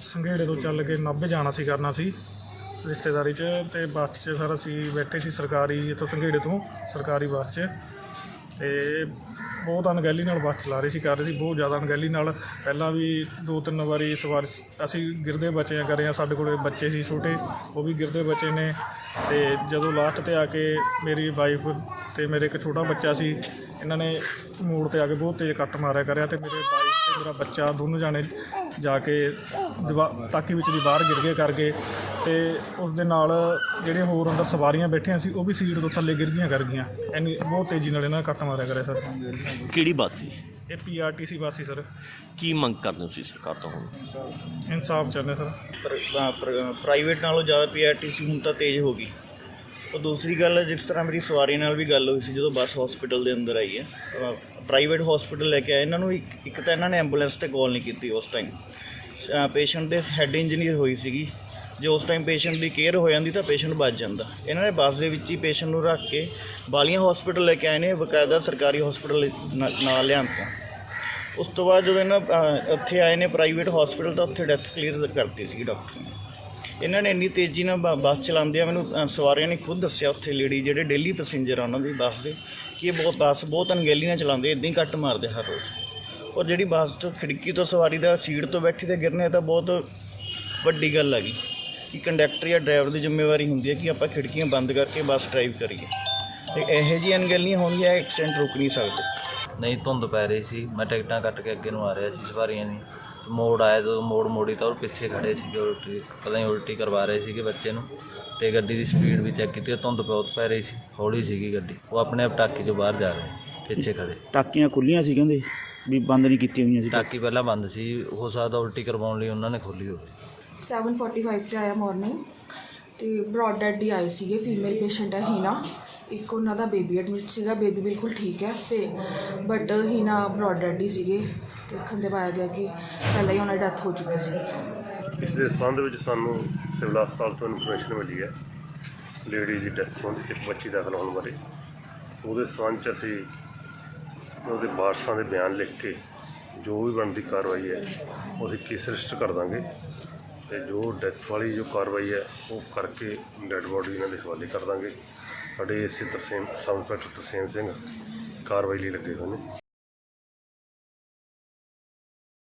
ਸੰਘੇੜੇ ਤੋਂ ਚੱਲ ਕੇ ਨਾਭੇ ਜਾਣਾ ਸੀ ਕਰਨਾ ਸੀ। ਰਿਸ਼ਤੇਦਾਰੀ 'ਚ ਤੇ ਬੱਸ 'ਚ ਸਰ ਅਸੀਂ ਬੈਠੇ ਸੀ ਸਰਕਾਰੀ, ਇੱਥੋਂ ਸੰਘੇੜੇ ਤੋਂ, ਸਰਕਾਰੀ ਬੱਸ 'ਚ। ਤੇ ਬਹੁਤ ਅਣਗਹਿਲੀ ਨਾਲ ਬੱਸ ਚਲਾ ਰਹੇ ਸੀ, ਕਰ ਰਹੇ ਸੀ, ਬਹੁਤ ਜ਼ਿਆਦਾ ਅਣਗਹਿਲੀ ਨਾਲ। ਪਹਿਲਾਂ ਵੀ ਦੋ ਤਿੰਨ ਵਾਰੀ ਸਵਾਰ ਅਸੀਂ ਗਿਰਦੇ ਬਚੇ ਆ ਕਰੇ ਆ, ਸਾਡੇ ਕੋਲੇ ਬੱਚੇ ਸੀ ਛੋਟੇ, ਉਹ ਵੀ ਗਿਰਦੇ ਬੱਚੇ ਨੇ। ਤੇ ਜਦੋਂ ਲਾਸਟ ਤੇ ਆ ਕੇ ਮੇਰੀ ਵਾਈਫ ਤੇ ਮੇਰੇ ਇੱਕ ਛੋਟਾ ਬੱਚਾ ਸੀ, ਇਹਨਾਂ ਨੇ ਮੋੜ ਤੇ ਆ ਕੇ ਬਹੁਤ ਤੇਜ਼ ਕੱਟ ਮਾਰਿਆ ਕਰਿਆ ਤੇ ਮੇਰੇ ਵਾਈਫ ਮੇਰਾ ਬੱਚਾ ਦੋਨੋਂ ਜਾਣੇ ਜਾ ਕੇ ਦੀਵਾ- ਤਾਕੀ ਵਿੱਚ ਦੀ ਬਾਹਰ ਗਿਰ ਗਏ ਕਰਕੇ ਤੇ ਉਸ ਦੇ ਨਾਲ ਜਿਹੜੇ ਹੋਰ ਅੰਦਰ ਸਵਾਰੀਆਂ ਬੈਠੀਆਂ ਸੀ ਉਹ ਵੀ ਸੀਟ ਤੋਂ ਥੱਲੇ ਗਿਰ ਗਈਆਂ ਕਰ ਗਈਆਂ। ਇੰਨੀ ਬਹੁਤ ਤੇਜ਼ੀ ਨਾਲ ਇਹਨਾਂ ਨੇ ਕੱਟ ਮਾਰਿਆ ਕਰਿਆ ਸਰ। ਕਿਹੜੀ ਬੱਸ ਸੀ? ਇਹ ਪੀਆਰਟੀਸੀ ਬੱਸ ਸੀ ਸਰ। ਕੀ ਮੰਗ ਕਰਦੇ ਹੋ ਤੁਸੀਂ ਸਰਕਾਰ ਤੋਂ ਹੁਣ? ਇਨਸਾਫ ਚਾਹੁੰਦੇ ਸਰ। ਪ੍ਰਾਈਵੇਟ ਨਾਲੋਂ ਜ਼ਿਆਦਾ ਪੀਆਰਟੀਸੀ ਹੁਣ ਤਾਂ ਤੇਜ਼ ਹੋ ਗਈ। ਉਹ ਦੂਸਰੀ ਗੱਲ ਜਿਸ ਤਰ੍ਹਾਂ ਮੇਰੀ ਸਵਾਰੀ ਨਾਲ ਵੀ ਗੱਲ ਹੋਈ ਸੀ ਜਦੋਂ ਬੱਸ ਹਸਪੀਟਲ ਦੇ ਅੰਦਰ ਆਈ ਹੈ ਪ੍ਰਾਈਵੇਟ ਹਸਪੀਟਲ ਲੈ ਕੇ ਆਏ। ਇਹਨਾਂ ਨੂੰ ਇੱਕ ਇੱਕ ਤਾਂ ਇਹਨਾਂ ਨੇ ਐਂਬੂਲੈਂਸ ਤੇ ਕਾਲ ਨਹੀਂ ਕੀਤੀ ਉਸ ਟਾਈਮ ਪੇਸ਼ੈਂਟ ਦੇ ਹੈੱਡ ਇੰਜੀਨੀਅਰ ਹੋਈ ਸੀਗੀ। ਜੇ ਉਸ ਟਾਈਮ ਪੇਸ਼ੈਂਟ ਦੀ ਕੇਅਰ ਹੋ ਜਾਂਦੀ ਤਾਂ ਪੇਸ਼ੈਂਟ ਬਚ ਜਾਂਦਾ। ਇਹਨਾਂ ਨੇ ਬੱਸ ਦੇ ਵਿੱਚ ਹੀ ਪੇਸ਼ੈਂਟ ਨੂੰ ਰੱਖ ਕੇ ਬਾਲੀਆਂ ਹਸਪੀਟਲ ਲੈ ਕੇ ਆਏ ਨੇ ਬਕਾਇਦਾ ਸਰਕਾਰੀ ਹਸਪੀਟਲ ਨਾਲ ਲਿਆਂਦਾ ਉਸ ਤੋਂ ਬਾਅਦ ਜਦੋਂ ਇਹਨਾਂ ਅ, ਉੱਥੇ ਆਏ ਨੇ ਪ੍ਰਾਈਵੇਟ ਹਸਪੀਟਲ ਤਾਂ ਉੱਥੇ ਡੈਥ ਕਲੀਅਰ ਕਰਤੀ ਸੀ ਡਾਕਟਰ ਨੇ। ਇਹਨਾਂ ਨੇ ਇੰਨੀ ਤੇਜ਼ੀ ਨਾਲ ਬ- ਬੱਸ ਚਲਾਉਂਦੇ ਆ ਮੈਨੂੰ ਅ, ਸਵਾਰੀਆਂ ਨੇ ਖੁਦ ਦੱਸਿਆ ਉੱਥੇ ਲੇਡੀ ਜਿਹੜੇ ਡੇਲੀ ਪੈਸੇਂਜਰ ਆ ਉਹਨਾਂ ਦੀ ਬੱਸ ਦੇ ਕਿ ਇਹ ਬਹੁਤ ਬੱਸ ਬਹੁਤ ਅਣਗਹਿਲੀ ਨਾਲ ਚਲਾਉਂਦੇ ਇਦਾਂ ਹੀ ਕੱਟ ਮਾਰਦੇ ਹਰ ਰੋਜ਼। ਔਰ ਜਿਹੜੀ ਬੱਸ ਤੋਂ ਖਿੜਕੀ ਤੋਂ ਸਵਾਰੀ ਦਾ ਸੀਟ ਤੋਂ ਬੈਠੀ ਤੇ ਗਿਰਨੇ ਤਾਂ ਬਹੁਤ ਵੱਡੀ ਗੱਲ ਆ ਗਈ। ਕਿ ਕੰਡਕਟਰ ਜਾਂ ਡਰਾਈਵਰ ਦੀ ਜ਼ਿੰਮੇਵਾਰੀ ਹੁੰਦੀ ਹੈ ਕਿ ਆਪਾਂ ਖਿੜਕੀਆਂ ਬੰਦ ਕਰਕੇ ਬੱਸ ਡਰਾਈਵ ਕਰੀਏ। ਇਹੋ ਜਿਹੀਆਂ ਅਣਗਹਿਲੀਆਂ ਹੋਣਗੀਆਂ ਐਕਸੀਡੈਂਟ ਰੁਕ ਨਹੀਂ ਸਕਦੇ। ਨਹੀਂ ਧੁੰਦ ਪੈ ਰਹੀ ਸੀ। ਮੈਂ ਟਿਕਟਾਂ ਕੱਟ ਕੇ ਅੱਗੇ ਨੂੰ ਆ ਰਿਹਾ ਸੀ ਸਵਾਰੀਆਂ ਦੀ। ਮੋੜ ਆਇਆ ਜਦੋਂ ਮੋੜ ਮੋੜੀ ਤਾਂ ਉਹ ਪਿੱਛੇ ਖੜੇ ਸੀਗੇ ਉਲਟੀ ਪਤਾ ਨਹੀਂ ਉਲਟੀ ਕਰਵਾ ਰਹੇ ਸੀਗੇ ਬੱਚੇ ਨੂੰ। ਤੇ ਗੱਡੀ ਦੀ ਸਪੀਡ ਵੀ ਚੈੱਕ ਕੀਤੀ ਧੁੰਦ ਬਹੁਤ ਪੈ ਰਹੀ ਸੀ ਹੌਲੀ ਸੀਗੀ ਗੱਡੀ। ਉਹ ਆਪਣੇ ਆਪ ਟਾਕੀ ਤੋਂ ਬਾਹਰ ਜਾ ਰਹੇ ਪਿੱਛੇ ਖੜੇ ਟਾਕੀਆਂ ਖੁੱਲੀਆਂ ਸੀ ਕਹਿੰਦੇ ਵੀ ਬੰਦ ਨਹੀਂ ਕੀਤੀਆਂ ਹੋਈਆਂ ਸੀ। ਟਾਕੀ ਪਹਿਲਾਂ ਬੰਦ ਸੀ ਹੋ ਸਕਦਾ ਉਲਟੀ ਕਰਵਾਉਣ ਲਈ ਉਹਨਾਂ ਨੇ ਖੋਲੀ ਹੋਵੇ। 7:45 ਤੇ ਆਇਆ ਮਾਰਨਿੰਗ ਤੇ ਬ੍ਰੌਡ ਡੈਡ ਦੀ ਆਏ ਸੀਗੇ ਫੀਮੇਲ ਪੇਸ਼ੈਂਟ ਹੈ ਹੀਨਾ। ਇੱਕ ਉਹਨਾਂ ਦਾ ਬੇਬੀ ਐਡਮਿਟ ਸੀਗਾ ਬੇਬੀ ਬਿਲਕੁਲ ਠੀਕ ਹੈ ਅਤੇ ਬਟ ਹੀ ਨਾ ਡੈਡ ਹੀ ਸੀਗੇ, ਦੇਖਣ ਦੇ ਪਾਇਆ ਗਿਆ ਕਿ ਪਹਿਲਾਂ ਹੀ ਉਹਨਾਂ ਦੀ ਡੈਥ ਹੋ ਚੁੱਕੀ ਸੀ। ਇਸ ਦੇ ਸੰਬੰਧ ਵਿੱਚ ਸਾਨੂੰ ਸਿਵਲ ਹਸਪਤਾਲ ਤੋਂ ਇਨਫੋਰਮੇਸ਼ਨ ਮਿਲੀ ਹੈ ਲੇਡੀ ਦੀ ਡੈਥ ਸੰਬੰਧੀ ਇੱਕ ਬੱਚੀ ਦਾਖਲ ਹੋਣ ਬਾਰੇ। ਉਹਦੇ ਸੰਬੰਧ 'ਚ ਅਸੀਂ ਉਹਦੇ ਵਾਰਸਾਂ ਦੇ ਬਿਆਨ ਲਿਖ ਕੇ ਜੋ ਵੀ ਬਣਦੀ ਕਾਰਵਾਈ ਹੈ, ਉਹਦੀ ਕੇਸ ਰਜਿਸਟਰ ਕਰ ਦਾਂਗੇ ਤੇ ਜੋ ਡੈਥ ਵਾਲੀ ਜੋ ਕਾਰਵਾਈ ਹੈ, ਉਹ ਕਰਕੇ ਡੈੱਡ ਬੋਡੀ ਇਹਨਾਂ ਦੇ ਹਵਾਲੇ ਕਰ ਦਾਂਗੇ। ਸਾਡੇ ਇਸੇ ਤਰਸੇਮ ਸਬ ਇੰਸਪੈਕਟਰ ਤਰਸੇਮ ਸਿੰਘ ਕਾਰਵਾਈ ਲਈ ਲੱਗੇ ਹੋਏ ਨੇ।